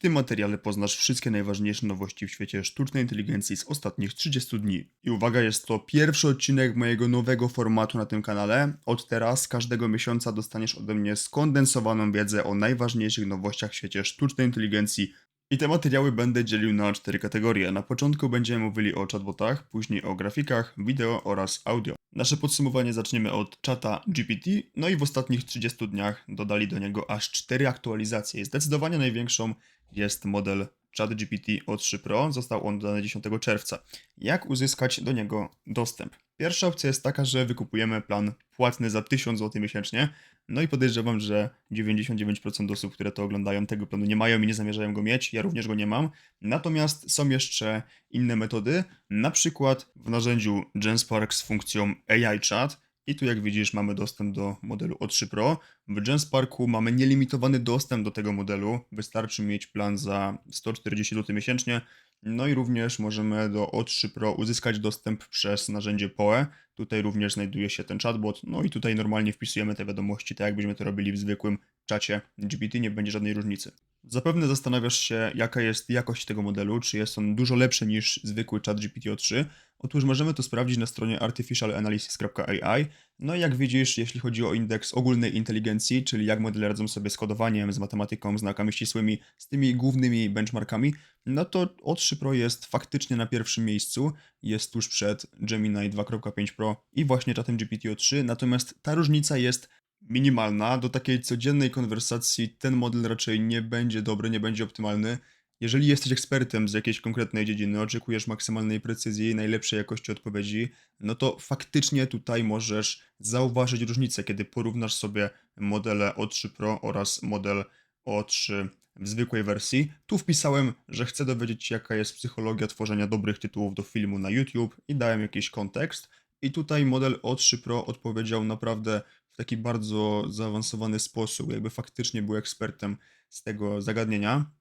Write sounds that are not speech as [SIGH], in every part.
tym materiale poznasz wszystkie najważniejsze nowości w świecie sztucznej inteligencji z ostatnich 30 dni. I uwaga, jest to pierwszy odcinek mojego nowego formatu na tym kanale. Od teraz każdego miesiąca dostaniesz ode mnie skondensowaną wiedzę o najważniejszych nowościach w świecie sztucznej inteligencji. I te materiały będę dzielił na cztery kategorie. Na początku będziemy mówili o chatbotach, później o grafikach, wideo oraz audio. Nasze podsumowanie zaczniemy od czata GPT, no i w ostatnich 30 dniach dodali do niego aż 4 aktualizacje. Zdecydowanie największą jest model ChatGPT O3 Pro, został on dodany 10 czerwca. Jak uzyskać do niego dostęp? Pierwsza opcja jest taka, że wykupujemy plan płatny za 1000 zł miesięcznie, no i podejrzewam, że 99% osób, które to oglądają, tego planu nie mają i nie zamierzają go mieć. Ja również go nie mam. Natomiast są jeszcze inne metody, na przykład w narzędziu Genspark z funkcją AI Chat. I tu, jak widzisz, mamy dostęp do modelu O3 Pro. W Gensparku mamy nielimitowany dostęp do tego modelu. Wystarczy mieć plan za 140 zł miesięcznie. No i również możemy do O3 Pro uzyskać dostęp przez narzędzie POE. Tutaj również znajduje się ten chatbot. No i tutaj normalnie wpisujemy te wiadomości, tak jakbyśmy to robili w zwykłym czacie GPT, nie będzie żadnej różnicy. Zapewne zastanawiasz się, jaka jest jakość tego modelu, czy jest on dużo lepszy niż zwykły chat GPT-3. Otóż możemy to sprawdzić na stronie artificialanalysis.ai. No i jak widzisz, jeśli chodzi o indeks ogólnej inteligencji, czyli jak modele radzą sobie z kodowaniem, z matematyką, znakami ścisłymi, z tymi głównymi benchmarkami, no to O3 Pro jest faktycznie na pierwszym miejscu, jest tuż przed Gemini 2.5 Pro i właśnie czatem GPT-3, natomiast ta różnica jest minimalna. Do takiej codziennej konwersacji ten model raczej nie będzie dobry, nie będzie optymalny. Jeżeli jesteś ekspertem z jakiejś konkretnej dziedziny, oczekujesz maksymalnej precyzji, najlepszej jakości odpowiedzi, no to faktycznie tutaj możesz zauważyć różnicę, kiedy porównasz sobie modele O3 Pro oraz model O3 w zwykłej wersji. Tu wpisałem, że chcę dowiedzieć się, jaka jest psychologia tworzenia dobrych tytułów do filmu na YouTube i dałem jakiś kontekst. I tutaj model O3 Pro odpowiedział naprawdę w taki bardzo zaawansowany sposób, jakby faktycznie był ekspertem z tego zagadnienia.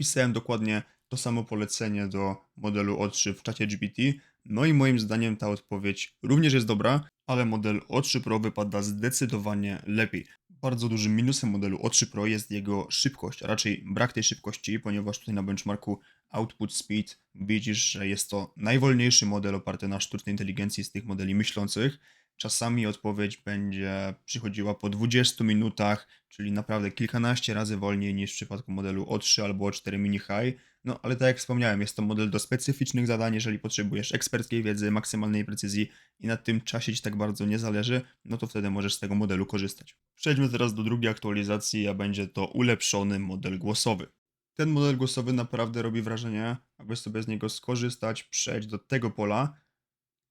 Wpisałem dokładnie to samo polecenie do modelu O3 w czacie GPT. No i moim zdaniem ta odpowiedź również jest dobra, ale model O3 Pro wypada zdecydowanie lepiej. Bardzo dużym minusem modelu O3 Pro jest jego szybkość, a raczej brak tej szybkości, ponieważ tutaj na benchmarku Output Speed widzisz, że jest to najwolniejszy model oparty na sztucznej inteligencji z tych modeli myślących. Czasami odpowiedź będzie przychodziła po 20 minutach, czyli naprawdę kilkanaście razy wolniej niż w przypadku modelu O3 albo O4 Mini High. No ale tak jak wspomniałem, jest to model do specyficznych zadań, jeżeli potrzebujesz eksperckiej wiedzy, maksymalnej precyzji i na tym czasie ci tak bardzo nie zależy, no to wtedy możesz z tego modelu korzystać. Przejdźmy teraz do drugiej aktualizacji, a będzie to ulepszony model głosowy. Ten model głosowy naprawdę robi wrażenie, aby sobie z niego skorzystać, przejść do tego pola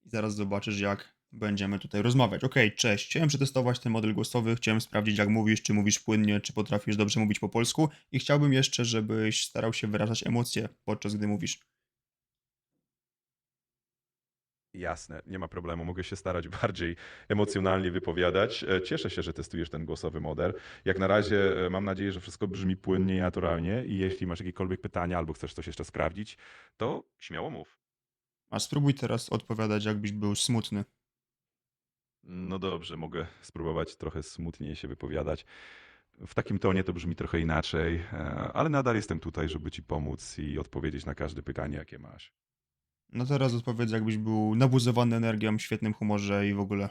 i zaraz zobaczysz jak będziemy tutaj rozmawiać. Ok, cześć. Chciałem przetestować ten model głosowy, chciałem sprawdzić, jak mówisz, czy mówisz płynnie, czy potrafisz dobrze mówić po polsku i chciałbym jeszcze, żebyś starał się wyrażać emocje podczas gdy mówisz. Jasne, nie ma problemu. Mogę się starać [LAUGHS] bardziej emocjonalnie wypowiadać. E, Cieszę się, że testujesz ten głosowy model. Jak na razie e, mam nadzieję, że wszystko brzmi płynnie i naturalnie i jeśli masz jakiekolwiek pytania albo chcesz coś jeszcze sprawdzić, to śmiało mów. A spróbuj teraz odpowiadać, jakbyś był smutny. No dobrze, mogę spróbować trochę smutniej się wypowiadać. W takim tonie to brzmi trochę inaczej, e, ale nadal jestem tutaj, żeby ci pomóc i odpowiedzieć na każde pytanie, jakie masz. No teraz odpowiedz, jakbyś był nabuzowany energią, świetnym humorze i w ogóle.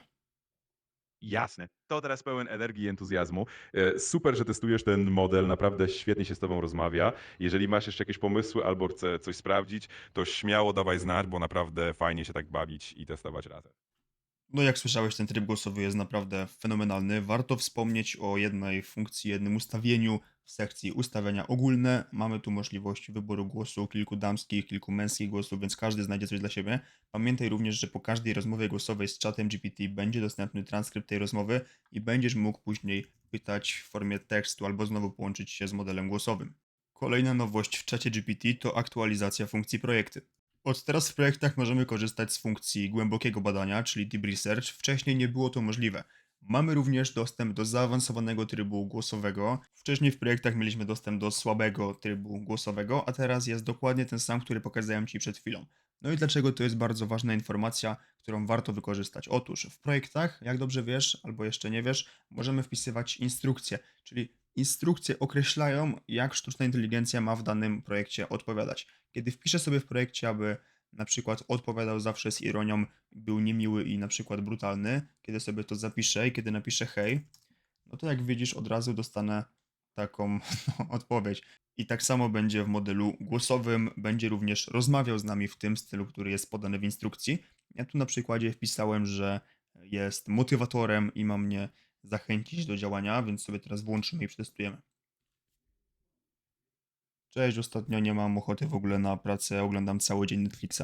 Jasne. To teraz pełen energii i entuzjazmu. E, Super, że testujesz ten model, naprawdę świetnie się z Tobą rozmawia. Jeżeli masz jeszcze jakieś pomysły albo chcę coś sprawdzić, to śmiało dawaj znać, bo naprawdę fajnie się tak bawić i testować razem. No jak słyszałeś, ten tryb głosowy jest naprawdę fenomenalny. Warto wspomnieć o jednej funkcji, jednym ustawieniu w sekcji ustawienia ogólne. Mamy tu możliwość wyboru głosu kilku damskich, kilku męskich głosów, więc każdy znajdzie coś dla siebie. Pamiętaj również, że po każdej rozmowie głosowej z czatem GPT będzie dostępny transkrypt tej rozmowy i będziesz mógł później pytać w formie tekstu albo znowu połączyć się z modelem głosowym. Kolejna nowość w czacie GPT to aktualizacja funkcji projekty. Od teraz w projektach możemy korzystać z funkcji głębokiego badania, czyli Deep Research. Wcześniej nie było to możliwe. Mamy również dostęp do zaawansowanego trybu głosowego. Wcześniej w projektach mieliśmy dostęp do słabego trybu głosowego, a teraz jest dokładnie ten sam, który pokazałem Ci przed chwilą. No i dlaczego to jest bardzo ważna informacja, którą warto wykorzystać? Otóż w projektach, jak dobrze wiesz, albo jeszcze nie wiesz, możemy wpisywać instrukcje, czyli instrukcje określają, jak sztuczna inteligencja ma w danym projekcie odpowiadać. Kiedy wpiszę sobie w projekcie, aby na przykład odpowiadał zawsze z ironią, był niemiły i na przykład brutalny, kiedy sobie to zapiszę i kiedy napiszę hej, no to jak widzisz, od razu dostanę taką [LAUGHS] no, odpowiedź. I tak samo będzie w modelu głosowym, będzie również rozmawiał z nami w tym stylu, który jest podany w instrukcji. Ja tu na przykładzie wpisałem, że jest motywatorem i ma mnie zachęcić do działania, więc sobie teraz włączymy i przetestujemy. Cześć, ostatnio nie mam ochoty w ogóle na pracę, oglądam cały dzień Netflixa.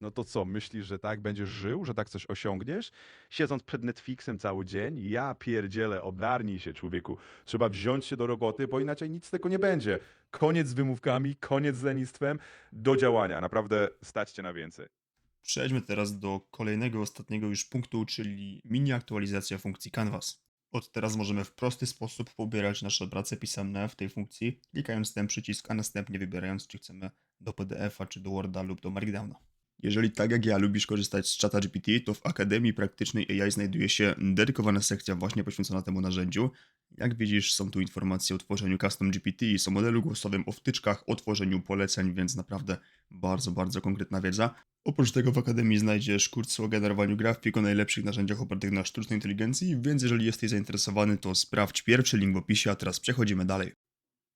No to co, myślisz, że tak będziesz żył, że tak coś osiągniesz? Siedząc przed Netflixem cały dzień? Ja pierdzielę, ogarnij się człowieku. Trzeba wziąć się do roboty, bo inaczej nic z tego nie będzie. Koniec z wymówkami, koniec z lenistwem, do działania. Naprawdę stać cię na więcej. Przejdźmy teraz do kolejnego, ostatniego już punktu, czyli mini aktualizacja funkcji Canvas. Od teraz możemy w prosty sposób pobierać nasze prace pisemne w tej funkcji, klikając ten przycisk, a następnie wybierając, czy chcemy do PDF-a, czy do Worda lub do Markdowna. Jeżeli tak jak ja lubisz korzystać z czata GPT, to w Akademii Praktycznej AI znajduje się dedykowana sekcja właśnie poświęcona temu narzędziu. Jak widzisz, są tu informacje o tworzeniu Custom GPT, są modelu głosowym, o wtyczkach, o tworzeniu poleceń, więc naprawdę bardzo, bardzo konkretna wiedza. Oprócz tego w Akademii znajdziesz kurs o generowaniu grafik, o najlepszych narzędziach opartych na sztucznej inteligencji, więc jeżeli jesteś zainteresowany, to sprawdź pierwszy link w opisie, a teraz przechodzimy dalej.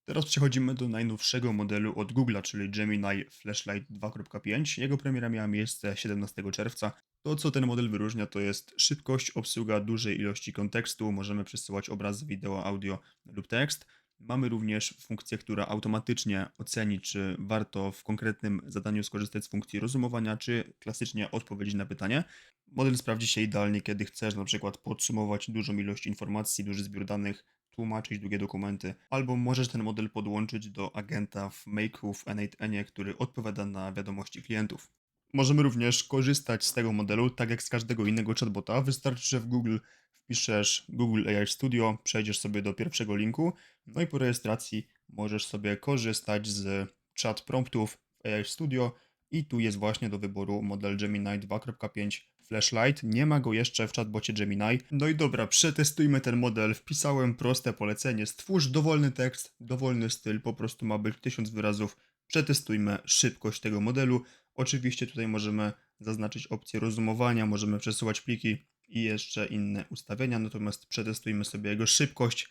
Teraz przechodzimy do najnowszego modelu od Google'a, czyli Gemini Flashlight 2.5. Jego premiera miała miejsce 17 czerwca. To, co ten model wyróżnia, to jest szybkość, obsługa dużej ilości kontekstu. Możemy przesyłać obrazy, wideo, audio lub tekst. Mamy również funkcję, która automatycznie oceni, czy warto w konkretnym zadaniu skorzystać z funkcji rozumowania, czy klasycznie odpowiedzieć na pytanie. Model sprawdzi się idealnie, kiedy chcesz na przykład podsumować dużą ilość informacji, duży zbiór danych, tłumaczyć długie dokumenty, albo możesz ten model podłączyć do agenta w Make'u w N8N, który odpowiada na wiadomości klientów. Możemy również korzystać z tego modelu, tak jak z każdego innego chatbota. Wystarczy, że w Google wpiszesz Google AI Studio, przejdziesz sobie do pierwszego linku, no i po rejestracji możesz sobie korzystać z chat promptów w AI Studio i tu jest właśnie do wyboru model Gemini 2.5 Flashlight. Nie ma go jeszcze w chatbocie Gemini. No i dobra, przetestujmy ten model. Wpisałem proste polecenie. Stwórz dowolny tekst, dowolny styl, po prostu ma być 1000 wyrazów. Przetestujmy szybkość tego modelu. Oczywiście tutaj możemy zaznaczyć opcję rozumowania, możemy przesyłać pliki i jeszcze inne ustawienia, natomiast przetestujmy sobie jego szybkość.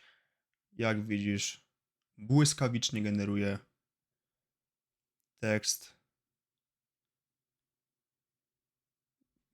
Jak widzisz, błyskawicznie generuje tekst.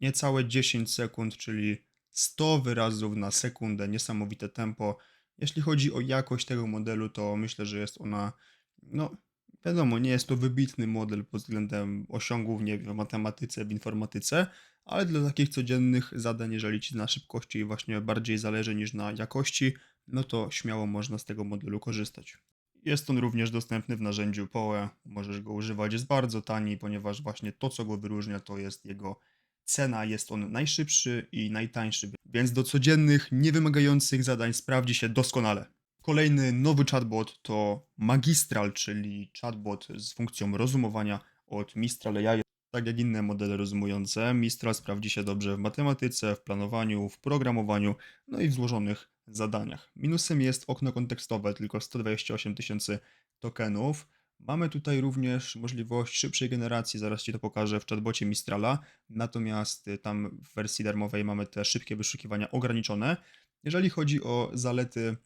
Niecałe 10 sekund, czyli 100 wyrazów na sekundę, niesamowite tempo. Jeśli chodzi o jakość tego modelu, to myślę, że jest ona, no wiadomo, nie jest to wybitny model pod względem osiągów nie w matematyce, w informatyce, ale dla takich codziennych zadań, jeżeli ci na szybkości właśnie bardziej zależy niż na jakości, no to śmiało można z tego modelu korzystać. Jest on również dostępny w narzędziu POE, możesz go używać, jest bardzo tani, ponieważ właśnie to, co go wyróżnia, to jest jego cena, jest on najszybszy i najtańszy, więc do codziennych, niewymagających zadań sprawdzi się doskonale. Kolejny nowy chatbot to Magistral, czyli chatbot z funkcją rozumowania od Mistral AI. Tak jak inne modele rozumujące, Mistral sprawdzi się dobrze w matematyce, w planowaniu, w programowaniu, no i w złożonych zadaniach. Minusem jest okno kontekstowe, tylko 128 tysięcy tokenów. Mamy tutaj również możliwość szybszej generacji, zaraz Ci to pokażę w chatbocie Mistrala, natomiast y, tam w wersji darmowej mamy te szybkie wyszukiwania ograniczone. Jeżeli chodzi o zalety,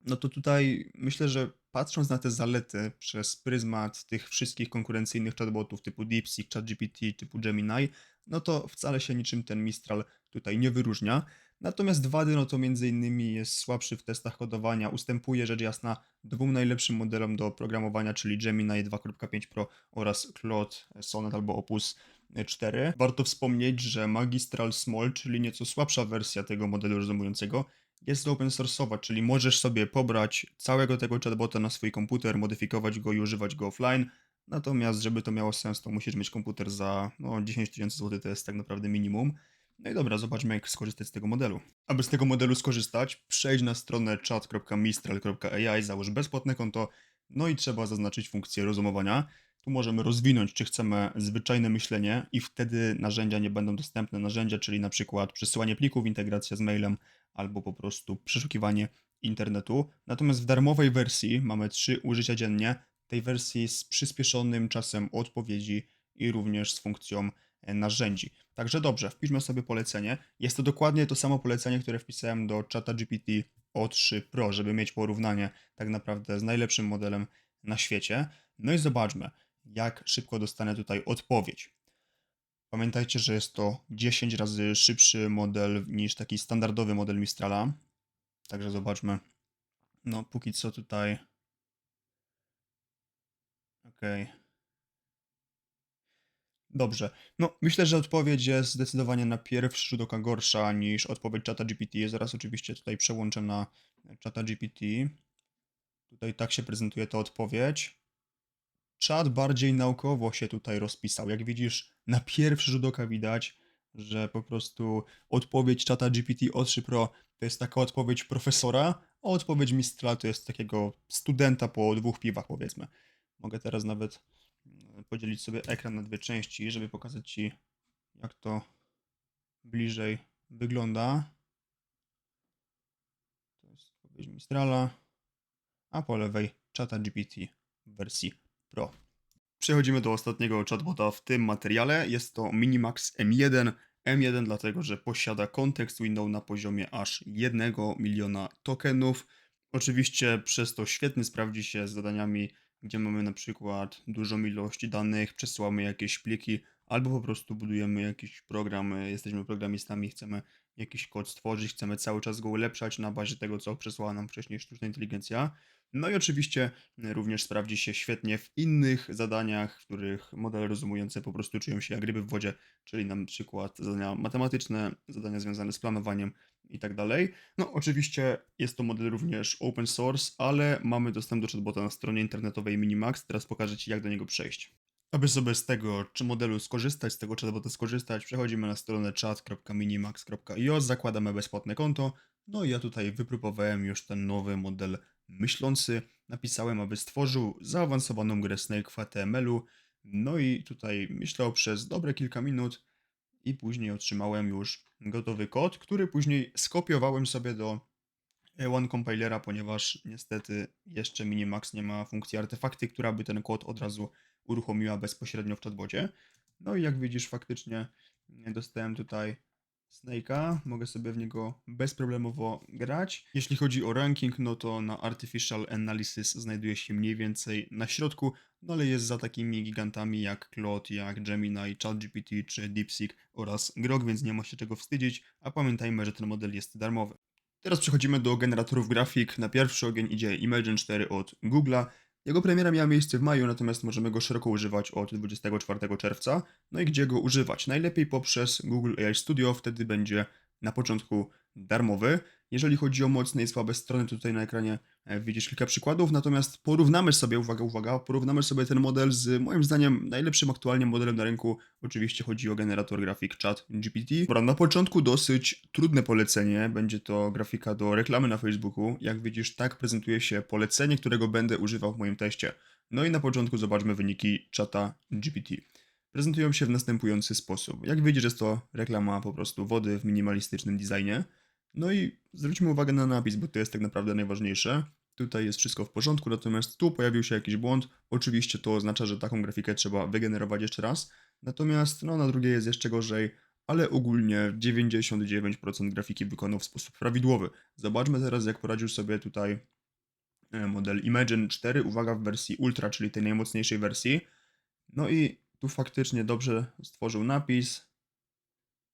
no to tutaj myślę, że patrząc na te zalety przez pryzmat tych wszystkich konkurencyjnych chatbotów typu DeepSeek, ChatGPT, typu Gemini, no to wcale się niczym ten Mistral tutaj nie wyróżnia. Natomiast wady, no to między innymi jest słabszy w testach kodowania, ustępuje rzecz jasna dwóm najlepszym modelom do programowania, czyli Gemini 2.5 Pro oraz Claude Sonnet albo Opus 4. Warto wspomnieć, że Magistral Small, czyli nieco słabsza wersja tego modelu rozumującego, jest open source'owa, czyli możesz sobie pobrać całego tego chatbota na swój komputer, modyfikować go i używać go offline. Natomiast, żeby to miało sens, to musisz mieć komputer za no, 10 tysięcy złotych, to jest tak naprawdę minimum. No i dobra, zobaczmy jak skorzystać z tego modelu. Aby z tego modelu skorzystać, przejdź na stronę chat.mistral.ai, załóż bezpłatne konto, no i trzeba zaznaczyć funkcję rozumowania. Tu możemy rozwinąć, czy chcemy zwyczajne myślenie i wtedy narzędzia nie będą dostępne. Narzędzia, czyli na przykład przesyłanie plików, integracja z mailem, albo po prostu przeszukiwanie internetu. Natomiast w darmowej wersji mamy trzy użycia dziennie. Tej wersji z przyspieszonym czasem odpowiedzi i również z funkcją narzędzi. Także dobrze, wpiszmy sobie polecenie. Jest to dokładnie to samo polecenie, które wpisałem do czata GPT O3 Pro, żeby mieć porównanie tak naprawdę z najlepszym modelem na świecie. No i zobaczmy, jak szybko dostanę tutaj odpowiedź. Pamiętajcie, że jest to 10 razy szybszy model niż taki standardowy model Mistrala. Także zobaczmy. No, póki co tutaj. Okej. Dobrze. No, myślę, że odpowiedź jest zdecydowanie na pierwszy rzut oka gorsza niż odpowiedź czata GPT. Zaraz oczywiście tutaj przełączę na czata GPT. Tutaj tak się prezentuje ta odpowiedź. Czat bardziej naukowo się tutaj rozpisał. Jak widzisz, na pierwszy rzut oka widać, że po prostu odpowiedź czata GPT O3 Pro to jest taka odpowiedź profesora, a odpowiedź Mistral to jest takiego studenta po dwóch piwach, powiedzmy. Mogę teraz nawet podzielić sobie ekran na dwie części, żeby pokazać Ci, jak to bliżej wygląda. To jest odpowiedź Mistrala, a po lewej czata GPT w wersji Pro. Przechodzimy do ostatniego chatbota w tym materiale. Jest to Minimax M1. M1 dlatego, że posiada kontekst window na poziomie aż 1 miliona tokenów. Oczywiście przez to świetnie sprawdzi się z zadaniami, gdzie mamy na przykład dużą ilość danych, przesyłamy jakieś pliki, albo po prostu budujemy jakiś program, jesteśmy programistami, chcemy jakiś kod stworzyć, chcemy cały czas go ulepszać na bazie tego, co przesłała nam wcześniej sztuczna inteligencja. No i oczywiście również sprawdzi się świetnie w innych zadaniach, w których modele rozumujące po prostu czują się jak ryby w wodzie, czyli na przykład zadania matematyczne, zadania związane z planowaniem i tak dalej. No oczywiście jest to model również open source, ale mamy dostęp do chatbota na stronie internetowej Minimax. Teraz pokażę Ci jak do niego przejść. Aby sobie z tego czy modelu skorzystać, z tego chatbota skorzystać, przechodzimy na stronę chat.minimax.io, zakładamy bezpłatne konto. No i ja tutaj wypróbowałem już ten nowy model myślący. Napisałem, aby stworzył zaawansowaną grę Snake w HTML-u. No i tutaj myślał przez dobre kilka minut i później otrzymałem już gotowy kod, który później skopiowałem sobie do One Compilera, ponieważ niestety jeszcze Minimax nie ma funkcji artefakty, która by ten kod od razu uruchomiła bezpośrednio w chatbocie. No i jak widzisz, faktycznie dostałem tutaj Snake'a, mogę sobie w niego bezproblemowo grać. Jeśli chodzi o ranking, no to na Artificial Analysis znajduje się mniej więcej na środku, no ale jest za takimi gigantami jak Claude, jak Gemini, ChatGPT czy DeepSeek oraz Grok, więc nie ma się czego wstydzić, a pamiętajmy, że ten model jest darmowy. Teraz przechodzimy do generatorów grafik. Na pierwszy ogień idzie Imagen 4 od Google'a. Jego premiera miała miejsce w maju, natomiast możemy go szeroko używać od 24 czerwca. No i gdzie go używać? Najlepiej poprzez Google AI Studio, wtedy będzie na początku darmowy. Jeżeli chodzi o mocne i słabe strony, tutaj na ekranie e, widzisz kilka przykładów, natomiast porównamy sobie, uwaga, uwaga, porównamy sobie ten model z moim zdaniem najlepszym aktualnie modelem na rynku. Oczywiście chodzi o generator grafik Chat GPT. Dobra, na początku dosyć trudne polecenie, będzie to grafika do reklamy na Facebooku. Jak widzisz, tak prezentuje się polecenie, którego będę używał w moim teście. No i na początku zobaczmy wyniki czata GPT. Prezentują się w następujący sposób. Jak widzisz, jest to reklama po prostu wody w minimalistycznym designie. No i zwróćmy uwagę na napis, bo to jest tak naprawdę najważniejsze. Tutaj jest wszystko w porządku, natomiast tu pojawił się jakiś błąd. Oczywiście to oznacza, że taką grafikę trzeba wygenerować jeszcze raz. Natomiast no, na drugiej jest jeszcze gorzej, ale ogólnie 99% grafiki wykonał w sposób prawidłowy. Zobaczmy teraz, jak poradził sobie tutaj e, model Imagen 4, uwaga, w wersji Ultra, czyli tej najmocniejszej wersji. No i tu faktycznie dobrze stworzył napis.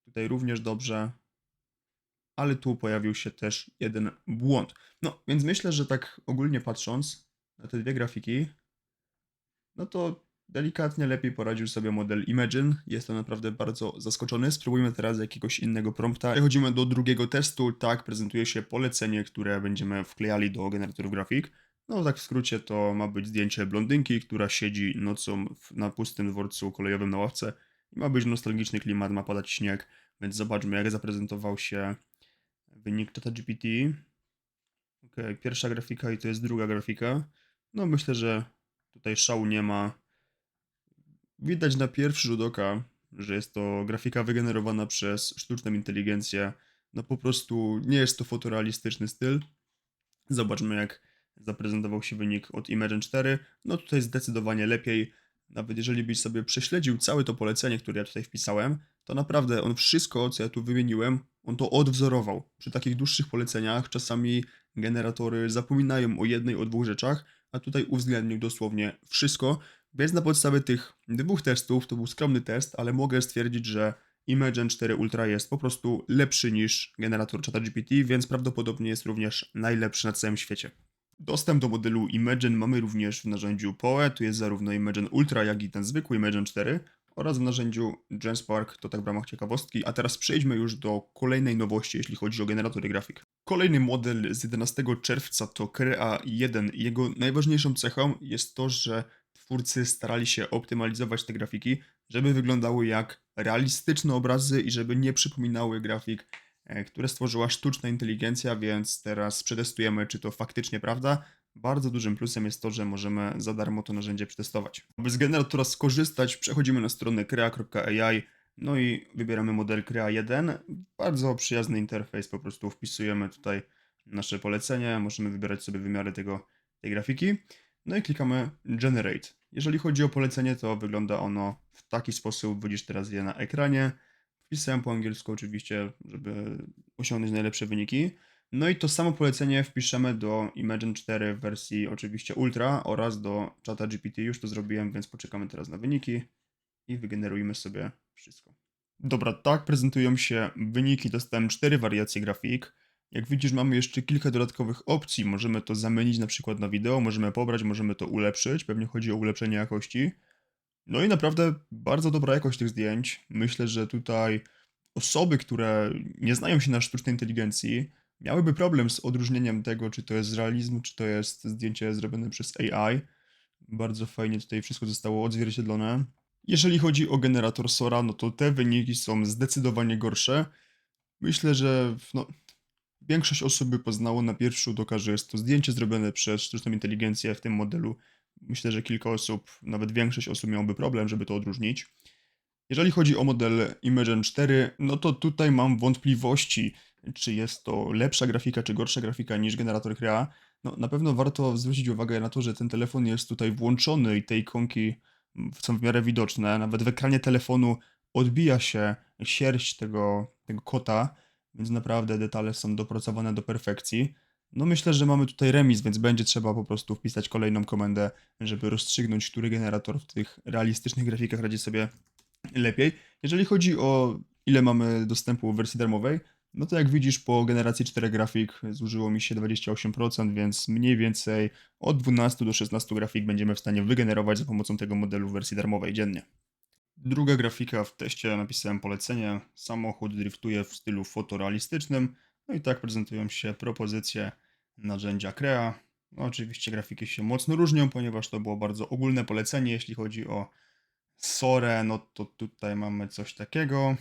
Tutaj również dobrze ale tu pojawił się też jeden błąd. No, więc myślę, że tak ogólnie patrząc na te dwie grafiki, no to delikatnie lepiej poradził sobie model Imagine. Jestem naprawdę bardzo zaskoczony. Spróbujmy teraz jakiegoś innego prompta. Przechodzimy do drugiego testu. Tak prezentuje się polecenie, które będziemy wklejali do generatorów grafik. No, tak w skrócie to ma być zdjęcie blondynki, która siedzi nocą w, na pustym dworcu kolejowym na ławce. I ma być nostalgiczny klimat, ma padać śnieg, więc zobaczmy, jak zaprezentował się wynik ChatGPT. Ok, pierwsza grafika i to jest druga grafika. No myślę, że tutaj szału nie ma. Widać na pierwszy rzut oka, że jest to grafika wygenerowana przez sztuczną inteligencję. No po prostu nie jest to fotorealistyczny styl. Zobaczmy, jak zaprezentował się wynik od Imagen 4. No tutaj zdecydowanie lepiej. Nawet jeżeli byś sobie prześledził całe to polecenie, które ja tutaj wpisałem, to naprawdę on wszystko, co ja tu wymieniłem, on to odwzorował. Przy takich dłuższych poleceniach czasami generatory zapominają o jednej, o dwóch rzeczach, a tutaj uwzględnił dosłownie wszystko. Więc na podstawie tych dwóch testów, to był skromny test, ale mogę stwierdzić, że Imagen 4 Ultra jest po prostu lepszy niż generator ChatGPT, więc prawdopodobnie jest również najlepszy na całym świecie. Dostęp do modelu Imagen mamy również w narzędziu PoE, tu jest zarówno Imagen Ultra, jak i ten zwykły Imagen 4 oraz w narzędziu Genspark, to tak w ramach ciekawostki. A teraz przejdźmy już do kolejnej nowości, jeśli chodzi o generatory grafik. Kolejny model z 11 czerwca to Crea 1. Jego najważniejszą cechą jest to, że twórcy starali się optymalizować te grafiki, żeby wyglądały jak realistyczne obrazy i żeby nie przypominały grafik, które stworzyła sztuczna inteligencja, więc teraz przetestujemy, czy to faktycznie prawda. Bardzo dużym plusem jest to, że możemy za darmo to narzędzie przetestować. Aby z generatora skorzystać, przechodzimy na stronę crea.ai, no i wybieramy model Crea 1. Bardzo przyjazny interfejs, po prostu wpisujemy tutaj nasze polecenie, możemy wybierać sobie wymiary tego, tej grafiki. No i klikamy Generate. Jeżeli chodzi o polecenie, to wygląda ono w taki sposób, widzisz teraz je na ekranie. Wpisałem po angielsku oczywiście, żeby osiągnąć najlepsze wyniki. No i to samo polecenie wpiszemy do Imagen 4 w wersji oczywiście Ultra oraz do czata GPT. Już to zrobiłem, więc poczekamy teraz na wyniki i wygenerujmy sobie wszystko. Dobra, tak prezentują się wyniki. Dostałem cztery wariacje grafik. Jak widzisz, mamy jeszcze kilka dodatkowych opcji. Możemy to zamienić na przykład na wideo, możemy pobrać, możemy to ulepszyć. Pewnie chodzi o ulepszenie jakości. No i naprawdę bardzo dobra jakość tych zdjęć. Myślę, że tutaj osoby, które nie znają się na sztucznej inteligencji, miałyby problem z odróżnieniem tego, czy to jest realizm, czy to jest zdjęcie zrobione przez AI. Bardzo fajnie tutaj wszystko zostało odzwierciedlone. Jeżeli chodzi o generator Sora, no to te wyniki są zdecydowanie gorsze. Myślę, że no, większość osób by poznało na pierwszy rzut oka, że jest to zdjęcie zrobione przez sztuczną inteligencję w tym modelu. Myślę, że kilka osób, nawet większość osób miałoby problem, żeby to odróżnić. Jeżeli chodzi o model Imagen 4, no to tutaj mam wątpliwości, czy jest to lepsza grafika, czy gorsza grafika niż generator Crea. No, na pewno warto zwrócić uwagę na to, że ten telefon jest tutaj włączony i te ikonki mm, są w miarę widoczne. Nawet w ekranie telefonu odbija się sierść tego, tego kota, więc naprawdę detale są dopracowane do perfekcji. No myślę, że mamy tutaj remis, więc będzie trzeba po prostu wpisać kolejną komendę, żeby rozstrzygnąć, który generator w tych realistycznych grafikach radzi sobie lepiej. Jeżeli chodzi o ile mamy dostępu w wersji darmowej, no to jak widzisz po generacji 4 grafik zużyło mi się 28%, więc mniej więcej od 12 do 16 grafik będziemy w stanie wygenerować za pomocą tego modelu w wersji darmowej dziennie. Druga grafika w teście napisałem polecenie. Samochód driftuje w stylu fotorealistycznym. No i tak prezentują się propozycje narzędzia Crea. No oczywiście grafiki się mocno różnią, ponieważ to było bardzo ogólne polecenie, jeśli chodzi o Sorę, no to tutaj mamy coś takiego.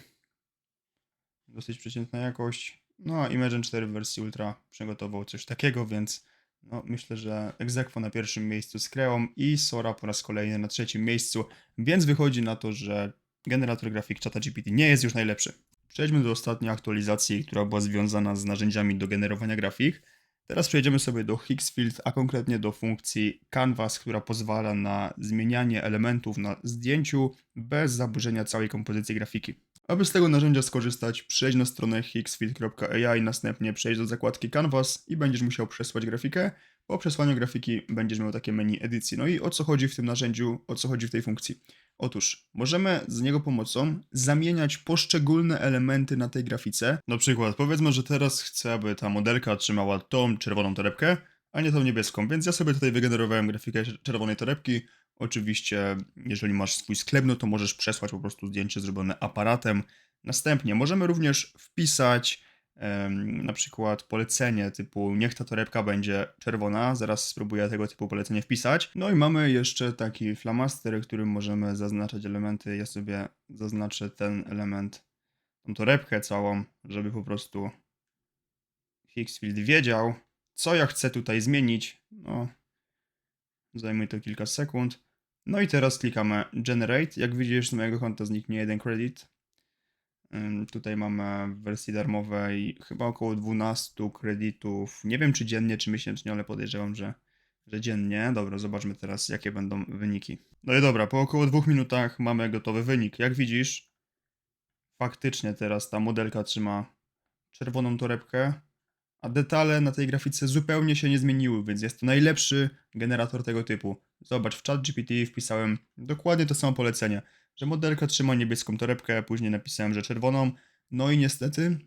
Dosyć przeciętna jakość. No a Imagen 4 w wersji Ultra przygotował coś takiego, więc no, myślę, że Exequo na pierwszym miejscu z Creą i Sora po raz kolejny na trzecim miejscu, więc wychodzi na to, że generator grafik ChatGPT nie jest już najlepszy. Przejdźmy do ostatniej aktualizacji, która była związana z narzędziami do generowania grafik. Teraz przejdziemy sobie do Higgsfield, a konkretnie do funkcji Canvas, która pozwala na zmienianie elementów na zdjęciu bez zaburzenia całej kompozycji grafiki. Aby z tego narzędzia skorzystać, przejdź na stronę higgsfield.ai, następnie przejdź do zakładki Canvas i będziesz musiał przesłać grafikę. Po przesłaniu grafiki będziesz miał takie menu edycji. No i o co chodzi w tym narzędziu, o co chodzi w tej funkcji? Otóż możemy z niego pomocą zamieniać poszczególne elementy na tej grafice. Na przykład powiedzmy, że teraz chcę, aby ta modelka trzymała tą czerwoną torebkę, a nie tą niebieską, więc ja sobie tutaj wygenerowałem grafikę czerwonej torebki. Oczywiście, jeżeli masz swój sklep, no to możesz przesłać po prostu zdjęcie zrobione aparatem. Następnie możemy również wpisać na przykład polecenie typu niech ta torebka będzie czerwona. Zaraz spróbuję tego typu polecenie wpisać. No i mamy jeszcze taki flamaster, którym możemy zaznaczać elementy. Ja sobie zaznaczę ten element, tą torebkę całą, żeby po prostu Higgsfield wiedział, co ja chcę tutaj zmienić. No, zajmuje to kilka sekund. No i teraz klikamy Generate. Jak widzisz, z mojego konta zniknie jeden credit. Tutaj mamy w wersji darmowej chyba około 12 kredytów. Nie wiem czy dziennie, czy miesięcznie, ale podejrzewam, że, że dziennie. Dobra, zobaczmy teraz, jakie będą wyniki. No i dobra, po około dwóch minutach mamy gotowy wynik. Jak widzisz, faktycznie teraz ta modelka trzyma czerwoną torebkę, a detale na tej grafice zupełnie się nie zmieniły, więc jest to najlepszy generator tego typu. Zobacz, w chat GPT wpisałem dokładnie to samo polecenie, że modelka trzyma niebieską torebkę, później napisałem, że czerwoną, no i niestety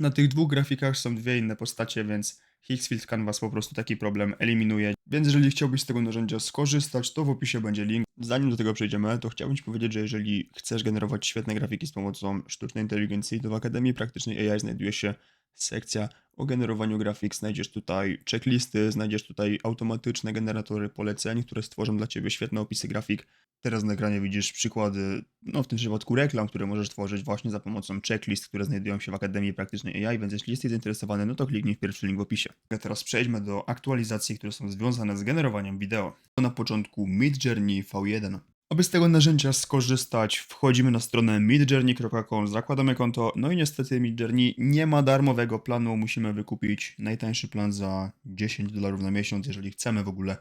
na tych dwóch grafikach są dwie inne postacie, więc Higgsfield Canvas po prostu taki problem eliminuje. Więc jeżeli chciałbyś z tego narzędzia skorzystać, to w opisie będzie link. Zanim do tego przejdziemy, to chciałbym Ci powiedzieć, że jeżeli chcesz generować świetne grafiki z pomocą sztucznej inteligencji, to w Akademii Praktycznej AI znajduje się sekcja o generowaniu grafik. Znajdziesz tutaj checklisty, znajdziesz tutaj automatyczne generatory poleceń, które stworzą dla Ciebie świetne opisy grafik. Teraz na ekranie widzisz przykłady, no w tym przypadku reklam, które możesz tworzyć właśnie za pomocą checklist, które znajdują się w Akademii Praktycznej AI, więc jeśli jesteś zainteresowany, no to kliknij w pierwszy link w opisie. A teraz przejdźmy do aktualizacji, które są związane z generowaniem wideo. To na początku Midjourney V1. Aby z tego narzędzia skorzystać, wchodzimy na stronę midjourney.com, zakładamy konto, no i niestety Midjourney nie ma darmowego planu, musimy wykupić najtańszy plan za 10 dolarów na miesiąc, jeżeli chcemy w ogóle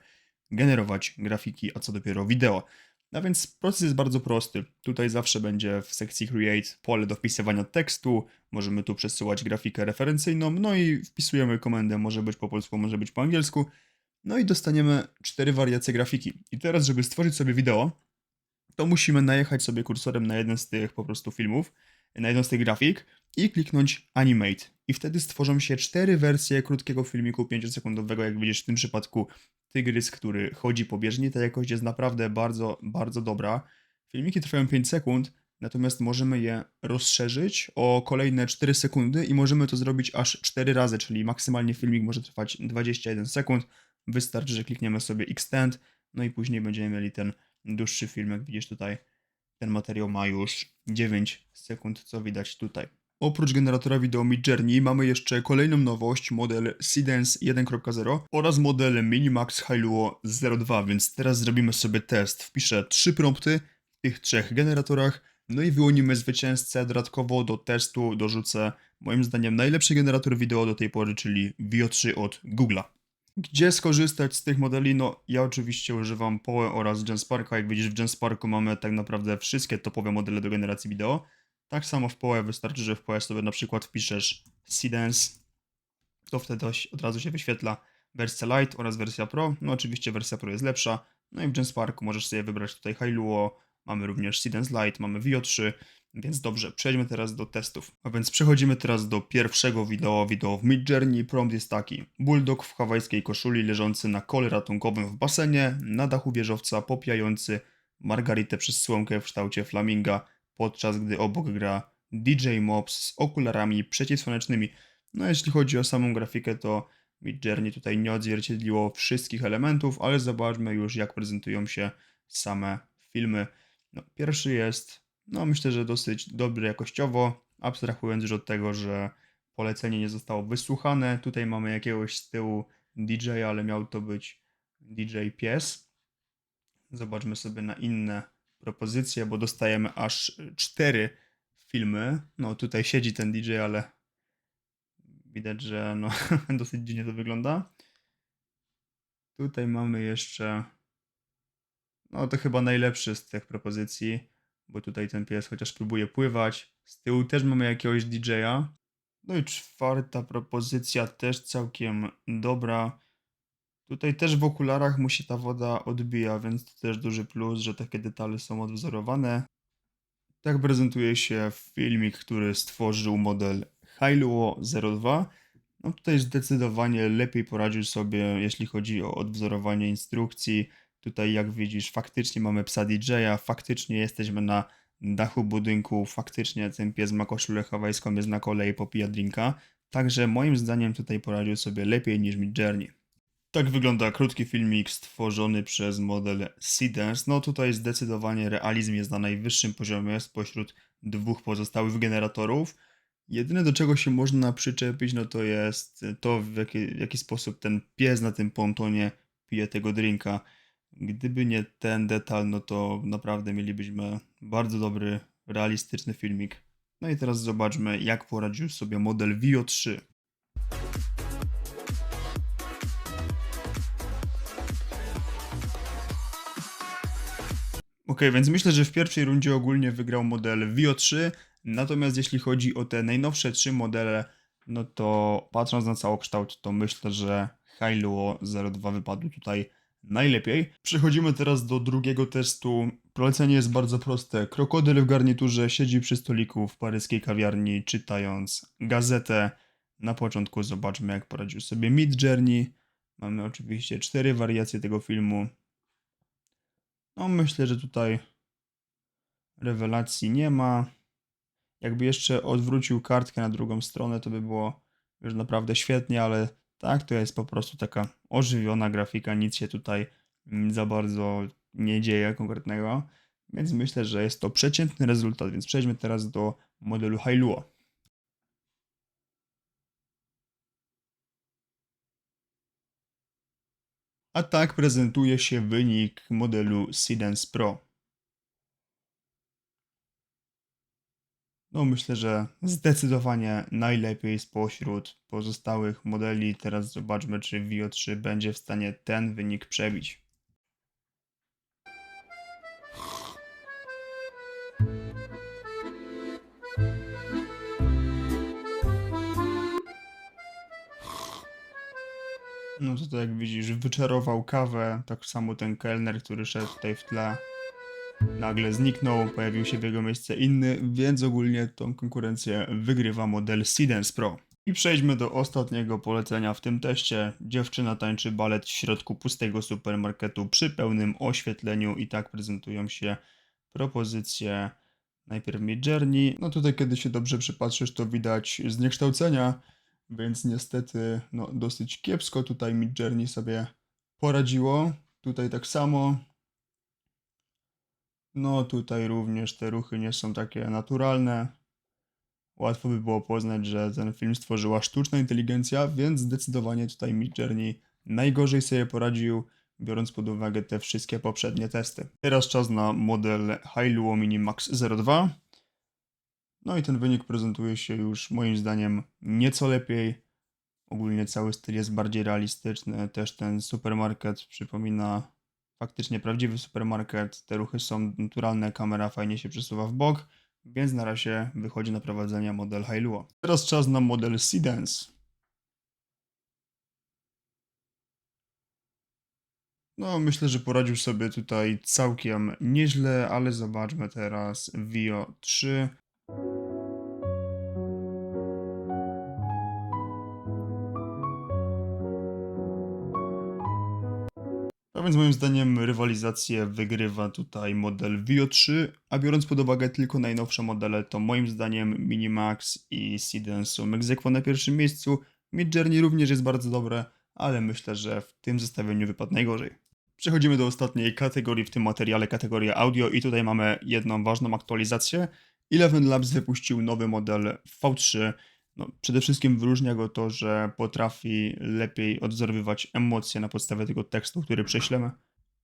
generować grafiki, a co dopiero wideo. A więc proces jest bardzo prosty. Tutaj zawsze będzie w sekcji Create pole do wpisywania tekstu, możemy tu przesyłać grafikę referencyjną, no i wpisujemy komendę, może być po polsku, może być po angielsku, no i dostaniemy cztery wariacje grafiki. I teraz, żeby stworzyć sobie wideo, to musimy najechać sobie kursorem na jeden z tych po prostu filmów, na jedną z tych grafik i kliknąć Animate. I wtedy stworzą się cztery wersje krótkiego filmiku 5-sekundowego, jak widzisz w tym przypadku tygrys, który chodzi po bieżni. Ta jakość jest naprawdę bardzo, bardzo dobra. Filmiki trwają 5 sekund, natomiast możemy je rozszerzyć o kolejne 4 sekundy i możemy to zrobić aż 4 razy, czyli maksymalnie filmik może trwać 21 sekund. Wystarczy, że klikniemy sobie Extend, no i później będziemy mieli ten dłuższy film, jak widzisz tutaj. Ten materiał ma już 9 sekund, co widać tutaj. Oprócz generatora wideo Midjourney mamy jeszcze kolejną nowość, model Seedance 1.0 oraz model Minimax Hailuo 02, więc teraz zrobimy sobie test. Wpiszę trzy prompty w tych trzech generatorach, no i wyłonimy zwycięzcę. Dodatkowo do testu dorzucę moim zdaniem najlepszy generator wideo do tej pory, czyli VO3 od Google'a. Gdzie skorzystać z tych modeli? No, ja oczywiście używam Poe oraz Gensparka. Jak widzisz, w Gensparku mamy tak naprawdę wszystkie topowe modele do generacji wideo. Tak samo w Poe wystarczy, że w Poe sobie na przykład wpiszesz Seedance, to wtedy od razu się wyświetla wersja Lite oraz wersja Pro. No oczywiście wersja Pro jest lepsza. No i w Gensparku możesz sobie wybrać tutaj Hailuo, mamy również Seedance Lite, mamy VO3, więc dobrze, przejdźmy teraz do testów. A więc przechodzimy teraz do pierwszego wideo, wideo w Midjourney. Prompt jest taki. Bulldog w hawajskiej koszuli leżący na kole ratunkowym w basenie, na dachu wieżowca popijający margaritę przez słomkę w kształcie flaminga, podczas gdy obok gra DJ Mobs z okularami przeciwsłonecznymi. No jeśli chodzi o samą grafikę, to Midjourney tutaj nie odzwierciedliło wszystkich elementów, ale zobaczmy już jak prezentują się same filmy. No, pierwszy jest, no myślę, że dosyć dobry jakościowo, abstrahując już od tego, że polecenie nie zostało wysłuchane. Tutaj mamy jakiegoś z tyłu DJ, ale miał to być DJ Pies. Zobaczmy sobie na inne propozycje, bo dostajemy aż cztery filmy. No tutaj siedzi ten DJ, ale widać, że no, [LAUGHS] dosyć dziwnie to wygląda. Tutaj mamy jeszcze no to chyba najlepszy z tych propozycji, bo tutaj ten pies chociaż próbuje pływać. Z tyłu też mamy jakiegoś DJ-a. No i czwarta propozycja też całkiem dobra. Tutaj też w okularach mu się ta woda odbija, więc to też duży plus, że takie detale są odwzorowane. Tak prezentuje się filmik, który stworzył model Hailuo 02. No tutaj zdecydowanie lepiej poradził sobie, jeśli chodzi o odwzorowanie instrukcji. Tutaj, jak widzisz, faktycznie mamy psa DJ-a, faktycznie jesteśmy na dachu budynku, faktycznie ten pies ma koszulę hawajską, jest na kolei, popija drinka. Także moim zdaniem tutaj poradził sobie lepiej niż Midjourney. Tak wygląda krótki filmik stworzony przez model Seedance. No tutaj zdecydowanie realizm jest na najwyższym poziomie spośród dwóch pozostałych generatorów. Jedyne do czego się można przyczepić, no to jest to w jaki, w jaki sposób ten pies na tym pontonie pije tego drinka. Gdyby nie ten detal, no to naprawdę mielibyśmy bardzo dobry, realistyczny filmik. No i teraz zobaczmy, jak poradził sobie model Vio 3. Ok, więc myślę, że w pierwszej rundzie ogólnie wygrał model Vio 3, natomiast jeśli chodzi o te najnowsze trzy modele, no to patrząc na całokształt, to myślę, że Hailuo 02 wypadł tutaj najlepiej. Przechodzimy teraz do drugiego testu. Polecenie jest bardzo proste. Krokodyl w garniturze siedzi przy stoliku w paryskiej kawiarni, czytając gazetę. Na początku zobaczmy, jak poradził sobie Mid Journey. Mamy oczywiście cztery wariacje tego filmu. No, myślę, że tutaj rewelacji nie ma. Jakby jeszcze odwrócił kartkę na drugą stronę, to by było już naprawdę świetnie, ale tak, to jest po prostu taka ożywiona grafika, nic się tutaj mm, za bardzo nie dzieje konkretnego, więc myślę, że jest to przeciętny rezultat, więc przejdźmy teraz do modelu Hailuo. A tak prezentuje się wynik modelu Sidens Pro. No myślę, że zdecydowanie najlepiej spośród pozostałych modeli. Teraz zobaczmy, czy Vio 3 będzie w stanie ten wynik przebić. No to, to jak widzisz, wyczarował kawę, tak samo ten kelner, który szedł tutaj w tle nagle zniknął, pojawił się w jego miejsce inny, więc ogólnie tą konkurencję wygrywa model Sidens Pro. I przejdźmy do ostatniego polecenia w tym teście. Dziewczyna tańczy balet w środku pustego supermarketu przy pełnym oświetleniu i tak prezentują się propozycje najpierw Mid Journey. No tutaj kiedy się dobrze przypatrzysz to widać zniekształcenia, więc niestety no, dosyć kiepsko tutaj Mid Journey sobie poradziło. Tutaj tak samo, no tutaj również te ruchy nie są takie naturalne. Łatwo by było poznać, że ten film stworzyła sztuczna inteligencja, więc zdecydowanie tutaj Mid Journey najgorzej sobie poradził, biorąc pod uwagę te wszystkie poprzednie testy. Teraz czas na model Hailuo Mini Max 02. No i ten wynik prezentuje się już moim zdaniem nieco lepiej. Ogólnie cały styl jest bardziej realistyczny, też ten supermarket przypomina faktycznie prawdziwy supermarket. Te ruchy są naturalne, kamera fajnie się przesuwa w bok, więc na razie wychodzi na prowadzenie model Hailuo. Teraz czas na model Sidens. No, myślę, że poradził sobie tutaj całkiem nieźle, ale zobaczmy teraz Vio 3. No więc moim zdaniem rywalizację wygrywa tutaj model Vio 3, a biorąc pod uwagę tylko najnowsze modele, to moim zdaniem Minimax i Sidens są na pierwszym miejscu. Mid Journey również jest bardzo dobre, ale myślę, że w tym zestawieniu wypadł najgorzej. Przechodzimy do ostatniej kategorii w tym materiale, kategoria audio i tutaj mamy jedną ważną aktualizację. Eleven Labs wypuścił nowy model V3. No, przede wszystkim wyróżnia go to, że potrafi lepiej odwzorowywać emocje na podstawie tego tekstu, który prześlemy.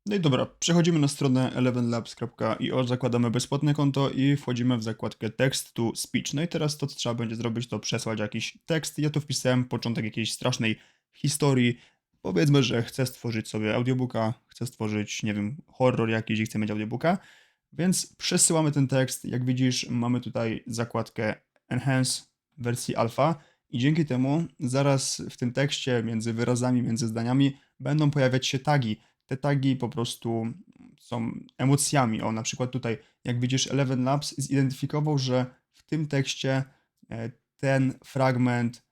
No i dobra, przechodzimy na stronę elevenlabs.io, zakładamy bezpłatne konto i wchodzimy w zakładkę text to speech. No i teraz to, co trzeba będzie zrobić, to przesłać jakiś tekst. Ja tu wpisałem początek jakiejś strasznej historii. Powiedzmy, że chcę stworzyć sobie audiobooka, chcę stworzyć, nie wiem, horror jakiś i chcę mieć audiobooka. Więc przesyłamy ten tekst. Jak widzisz, mamy tutaj zakładkę Enhance wersji alfa i dzięki temu zaraz w tym tekście między wyrazami, między zdaniami będą pojawiać się tagi. Te tagi po prostu są emocjami. O, na przykład tutaj, jak widzisz, Eleven Labs zidentyfikował, że w tym tekście e, ten fragment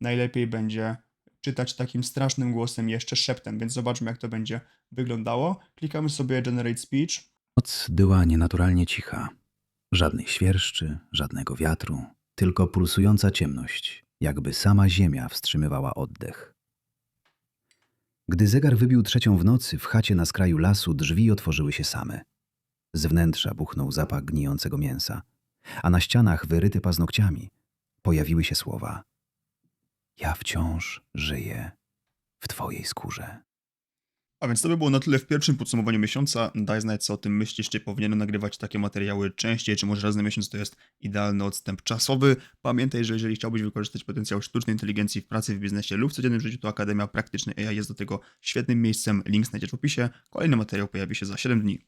najlepiej będzie czytać takim strasznym głosem, jeszcze szeptem, więc zobaczmy, jak to będzie wyglądało. Klikamy sobie Generate Speech. Noc była nienaturalnie cicha. Żadnej świerszczy, żadnego wiatru, tylko pulsująca ciemność, jakby sama ziemia wstrzymywała oddech. Gdy zegar wybił trzecią w nocy, w chacie na skraju lasu drzwi otworzyły się same. Z wnętrza buchnął zapach gnijącego mięsa, a na ścianach, wyryty paznokciami, pojawiły się słowa: Ja wciąż żyję w twojej skórze. A więc to by było na tyle w pierwszym podsumowaniu miesiąca. Daj znać, co o tym myślisz, czy powinienem nagrywać takie materiały częściej, czy może raz na miesiąc to jest idealny odstęp czasowy. Pamiętaj, że jeżeli chciałbyś wykorzystać potencjał sztucznej inteligencji w pracy, w biznesie lub w codziennym życiu, to Akademia Praktycznej AI jest do tego świetnym miejscem. Link znajdziesz w opisie. Kolejny materiał pojawi się za 7 dni.